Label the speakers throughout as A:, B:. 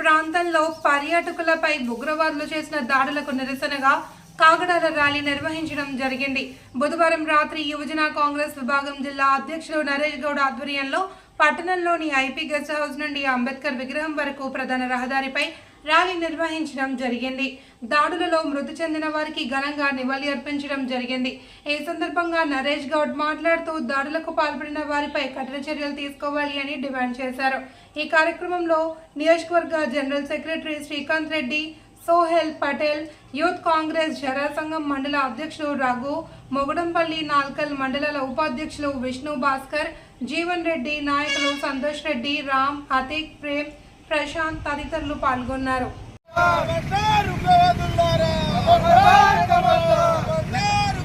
A: ప్రాంతంలో పర్యాటకులపై ఉగ్రవాదులు చేసిన దాడులకు నిరసనగా కాగడాల ర్యాలీ నిర్వహించడం జరిగింది. బుధవారం రాత్రి యువజన కాంగ్రెస్ విభాగం జిల్లా అధ్యక్షులు నరేష్ గౌడ్ ఆధ్వర్యంలో పట్టణంలోని ఐపీ గెస్ట్ హౌస్ నుండి అంబేద్కర్ విగ్రహం వరకు ప్రధాన రహదారిపై ర్యాలీ నిర్వహించడం జరిగింది. దాడులలో మృతి చెందిన వారికి ఘనంగా నివాళి అర్పించడం జరిగింది. ఈ సందర్భంగా నరేష్ గౌడ్ మాట్లాడుతూ దాడులకు పాల్పడిన వారిపై కఠిన చర్యలు తీసుకోవాలి అని డిమాండ్ చేశారు. ఈ కార్యక్రమంలో నియోజకవర్గ general secretary Srikanth Reddy Sohail Patel youth Congress Jharasangam మండల అధ్యక్షులు రఘు మొగడంపల్లి నాల్కల్ మండలాల ఉపాధ్యక్షులు విష్ణు భాస్కర్ జీవన్ రెడ్డి నాయకులు సంతోష్ రెడ్డి రామ్ అతీక్ ప్రేమ్ ప్రశాంత్ తదితరులు పాల్గొన్నారు
B: ఖబర్దార్ ఉగ్రవాదులారా ఖబర్దార్ ఖబర్దార్ ఖబర్దార్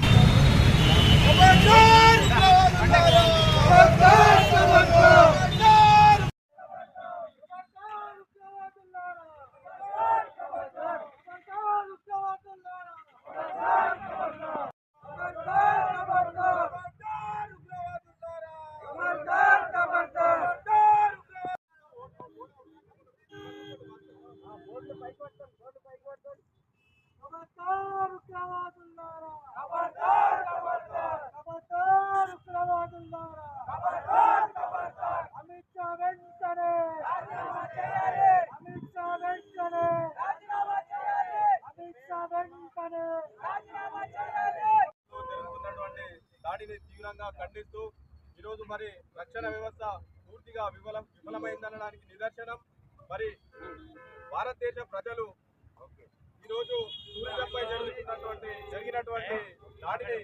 B: ఉగ్రవాదులారా ఖబర్దార్ ఖబర్దార్ ఖబర్దార్ ఉగ్రవాదులారా ఖబర్దార్ ఖబర్దార్ ఖబర్దార్ ఉగ్రవాదులారా ఖబర్దార్ ఖబర్దార్ అమిత్ షా వెంటనే రాజీనామా చేయాలి అమిత్ షా వెంటనే రాజీనామా చేయాలి అమిత్ షా వెంటనే రాజీనామా చేయాలి
C: జరుగుతున్నటువంటి దాడిని తీవ్రంగా ఖండిస్తూ ఈరోజు మరి రక్షణ వ్యవస్థ పూర్తిగా విఫలం విఫలమైందనడానికి నిదర్శనం. మరి భారతదేశ ప్రజలు ఈరోజు టూరిజంపై జరుగుతున్నటువంటి జరిగినటువంటి దాడిని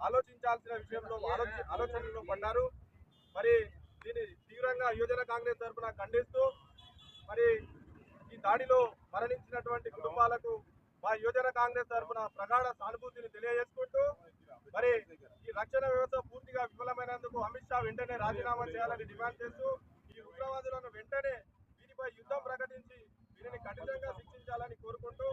C: ఆలోచించాల్సిన విషయంలో ఆలోచనలో పడ్డారు. మరి దీన్ని తీవ్రంగా యువజన కాంగ్రెస్ తరఫున ఖండిస్తూ మరి ఈ దాడిలో మరణించినటువంటి కుటుంబాలకు మా యువజన కాంగ్రెస్ తరఫున ప్రగాఢ సానుభూతిని తెలియజేసుకుంటూ మరి ఈ రక్షణ వ్యవస్థ పూర్తిగా విఫలమైనందుకు అమిత్ షా వెంటనే రాజీనామా చేయాలని డిమాండ్ చేస్తూ ఈ ఉగ్రవాదులను వెంటనే దీనిపై యుద్ధం ప్రకటించి వీరిని కఠినంగా శిక్షించాలని కోరుకుంటూ